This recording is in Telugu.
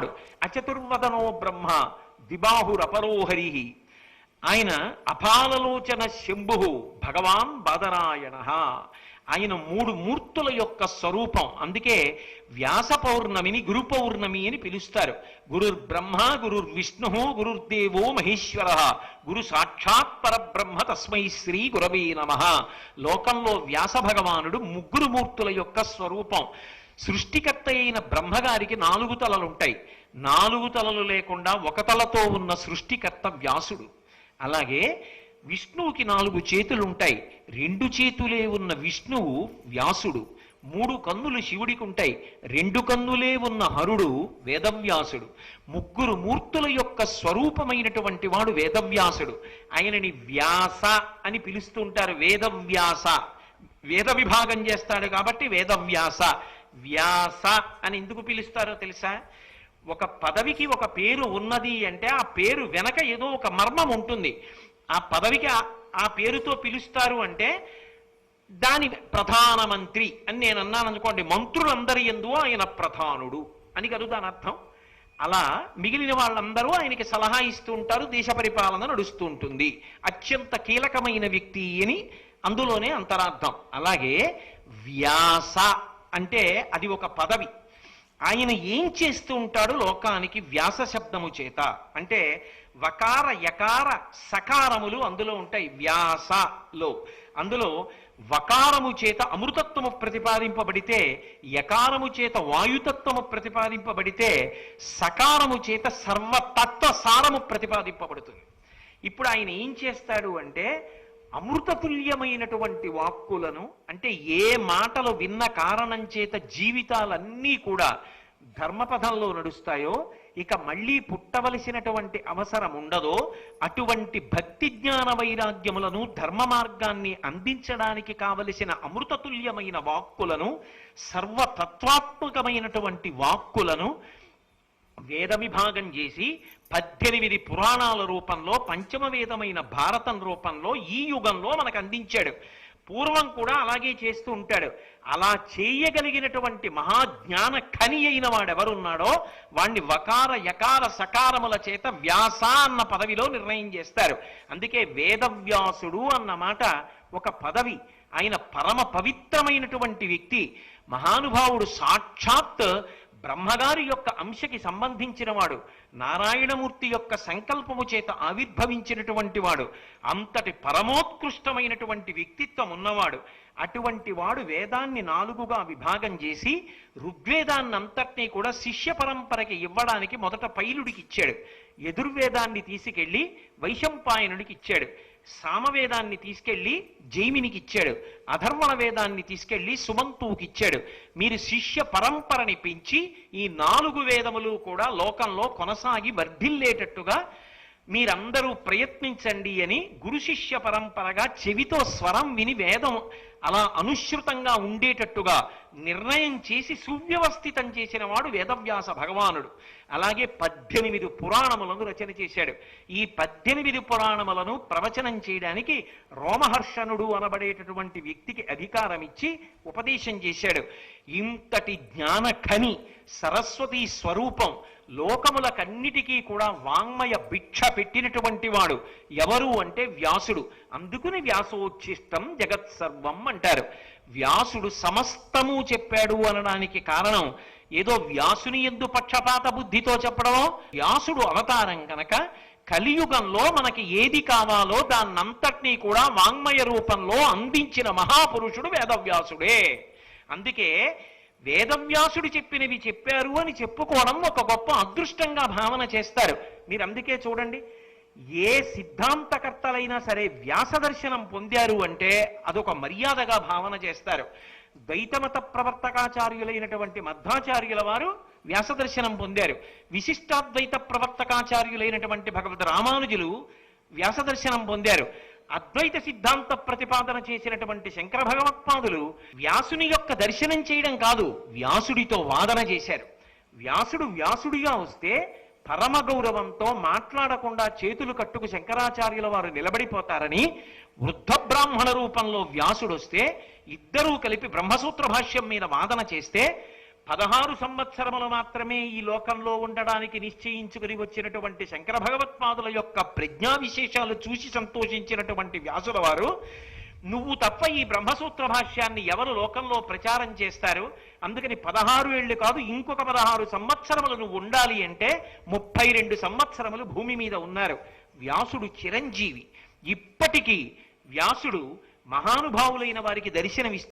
ఉన్నవాడు అచతుర్వదనో బ్రహ్మ దిబాహురపరోహరి. ఆయన అపాలలోచన శంభు భగవాన్ బాదరాయణ. ఆయన మూడు మూర్తుల యొక్క స్వరూపం. అందుకే వ్యాస పౌర్ణమిని గురు పౌర్ణమి అని పిలుస్తారు. గురుర్ బ్రహ్మ గురుర్ విష్ణు గురుర్దేవో మహేశ్వర. గురు సాక్షాత్ పరబ్రహ్మ తస్మై శ్రీ గురవే నమ. లోకంలో వ్యాస భగవానుడు ముగ్గురు మూర్తుల యొక్క స్వరూపం. సృష్టికర్త అయిన బ్రహ్మగారికి నాలుగు తలలుంటాయి. నాలుగు తలలు లేకుండా ఒక తలతో ఉన్న సృష్టికర్త వ్యాసుడు. అలాగే విష్ణువుకి నాలుగు చేతులు ఉంటాయి రెండు చేతులే ఉన్న విష్ణువు వ్యాసుడు. మూడు కన్నులు శివుడికి ఉంటాయి రెండు కన్నులే ఉన్న హరుడు వేదవ్యాసుడు. ముగ్గురు మూర్తుల యొక్క స్వరూపమైనటువంటి వాడు వేదవ్యాసుడు. ఆయనని వ్యాస అని పిలుస్తుంటారు. వేదవ్యాస. వేద విభాగం చేస్తాడు కాబట్టి వేదవ్యాస. వ్యాస అని ఎందుకు పిలుస్తారో తెలుసా? ఒక పదవికి ఒక పేరు ఉన్నది అంటే ఆ పేరు వెనక ఏదో ఒక మర్మం ఉంటుంది. ఆ పదవికి ఆ- పేరుతో పిలుస్తారు అంటే దాని ప్రధానమంత్రి అని నేను అన్నాను అనుకోండి మంత్రులందరి ఎందు ఆయన ప్రధానుడు అని కదా దాని అర్థం. అలా మిగిలిన వాళ్ళందరూ ఆయనకి సలహా ఇస్తూ ఉంటారు దేశ పరిపాలన నడుస్తూ ఉంటుంది. అత్యంత కీలకమైన వ్యక్తి అని అందులోనే అంతరార్థం. అలాగే వ్యాస అంటే అది ఒక పదవి. ఆయన ఏం చేస్తూ ఉంటాడు లోకానికి వ్యాస శబ్దము చేత. అంటే వకార యకార సకారములు అందులో ఉంటాయి. వ్యాసలో. అందులో వకారము చేత అమృతత్వము ప్రతిపాదింపబడితే యకారము చేత వాయుతత్వము ప్రతిపాదింపబడితే సకారము చేత సర్వతత్వ సారము ప్రతిపాదింపబడుతుంది. ఇప్పుడు ఆయన ఏం చేస్తాడు అంటే అమృతతుల్యమైనటువంటి వాక్కులను అంటే ఏ మాటలు విన్న కారణం చేత జీవితాలన్నీ కూడా ధర్మపథంలో నడుస్తాయో ఇక మళ్ళీ పుట్టవలసినటువంటి అవసరం ఉండదో అటువంటి భక్తి జ్ఞాన వైరాగ్యములను ధర్మ మార్గాన్ని అందించడానికి కావలసిన అమృతతుల్యమైన వాక్కులను సర్వతత్వాత్మకమైనటువంటి వాక్కులను వేద విభాగం చేసి పద్దెనిమిది పురాణాల రూపంలో పంచమ వేదమైన భారతం రూపంలో ఈ యుగంలో మనకు అందించాడు. పూర్వం కూడా అలాగే చేస్తూ ఉంటాడు. అలా చేయగలిగినటువంటి మహాజ్ఞాన ఖని అయిన వాడెవరున్నాడో వాణ్ణి వకార యకార సకారముల చేత వ్యాస అన్న పదవిలో నిర్ణయం చేస్తారు. అందుకే వేదవ్యాసుడు అన్న మాట ఒక పదవి. ఆయన పరమ పవిత్రమైనటువంటి వ్యక్తి. మహానుభావుడు సాక్షాత్ బ్రహ్మగారి యొక్క అంశకి సంబంధించిన వాడు నారాయణమూర్తి యొక్క సంకల్పము చేత ఆవిర్భవించినటువంటి వాడు అంతటి పరమోత్కృష్టమైనటువంటి వ్యక్తిత్వం ఉన్నవాడు అటువంటి వాడు వేదాన్ని నాలుగుగా విభాగం చేసి ఋగ్వేదాన్ని అంతటినీ కూడా శిష్య పరంపరకి ఇవ్వడానికి మొదట పైలుడికి ఇచ్చాడు. ఎదుర్వేదాన్ని తీసుకెళ్ళి వైశంపాయనుడికి ఇచ్చాడు. సామవేదాన్ని తీసుకెళ్ళి జైమినికి ఇచ్చాడు అధర్వణ వేదాన్ని తీసుకెళ్ళి సుమంతువుకి ఇచ్చాడు మీరు శిష్య పరంపరని పెంచి ఈ నాలుగు వేదములు కూడా లోకంలో కొనసాగి వర్ధిల్లేటట్టుగా మీరందరూ ప్రయత్నించండి అని గురు శిష్య పరంపరగా చెవితో స్వరం విని వేదం అలా అనుసృతంగా ఉండేటట్టుగా నిర్ణయం చేసి సువ్యవస్థితం చేసిన వాడు వేదవ్యాస భగవానుడు. అలాగే పద్దెనిమిది పురాణములను రచన చేశాడు. ఈ పద్దెనిమిది పురాణములను ప్రవచనం చేయడానికి రోమహర్షణుడు అనబడేటటువంటి వ్యక్తికి అధికారం ఇచ్చి ఉపదేశం చేశాడు. ఇంతటి జ్ఞాన ఖని సరస్వతి స్వరూపం లోకములకన్నిటికీ కూడా వాంగ్మయ భిక్ష పెట్టినటువంటి వాడు ఎవరు అంటే వ్యాసుడు. అందుకుని వ్యాసోచ్ఛిష్టం జగత్ సర్వం అంటారు. వ్యాసుడు సమస్తము చెప్పాడు అనడానికి కారణం ఏదో వ్యాసుని ఎందు పక్షపాత బుద్ధితో చెప్పడమో. వ్యాసుడు అవతారం కనుక కలియుగంలో మనకి ఏది కావాలో దాన్నంతటినీ కూడా వాంగ్మయ రూపంలో అందించిన మహాపురుషుడు వేదవ్యాసుడే. అందుకే వేదవ్యాసుడు చెప్పినవి చెప్పారు అని చెప్పుకోవడం ఒక గొప్ప అదృష్టంగా భావన చేస్తారు. మీరు అందుకే చూడండి ఏ సిద్ధాంతకర్తలైనా సరే వ్యాస దర్శనం పొందారు అంటే అదొక మర్యాదగా భావన చేస్తారు. ద్వైతమత ప్రవర్తకాచార్యులైనటువంటి మధ్వాచార్యుల వారు వ్యాస దర్శనం పొందారు. విశిష్టాద్వైత ప్రవర్తకాచార్యులైనటువంటి భగవద్ రామానుజులు వ్యాస దర్శనం పొందారు. అద్వైత సిద్ధాంత ప్రతిపాదన చేసినటువంటి శంకర భగవత్పాదులు వ్యాసుని యొక్క దర్శనం చేయడం కాదు వ్యాసుడితో వాదన చేశారు. వ్యాసుడు వ్యాసుడిగా వస్తే పరమ గౌరవంతో మాట్లాడకుండా చేతులు కట్టుకు శంకరాచార్యుల వారు నిలబడిపోతారని వృద్ధ బ్రాహ్మణ రూపంలో వ్యాసుడు వస్తే ఇద్దరూ కలిపి బ్రహ్మసూత్ర భాష్యం మీద వాదన చేస్తే పదహారు సంవత్సరములు మాత్రమే ఈ లోకంలో ఉండడానికి నిశ్చయించుకుని వచ్చినటువంటి శంకర భగవత్పాదుల యొక్క ప్రజ్ఞా విశేషాలు చూసి సంతోషించినటువంటి వ్యాసుల వారు నువ్వు తప్ప ఈ బ్రహ్మసూత్ర భాష్యాన్ని ఎవరు లోకంలో ప్రచారం చేస్తారు? అందుకని పదహారు ఏళ్ళు కాదు ఇంకొక పదహారు సంవత్సరములు నువ్వు ఉండాలి అంటే ముప్పై రెండు సంవత్సరములు భూమి మీద ఉన్నారు. వ్యాసుడు చిరంజీవి. ఇప్పటికీ వ్యాసుడు మహానుభావులైన వారికి దర్శనమిస్తారు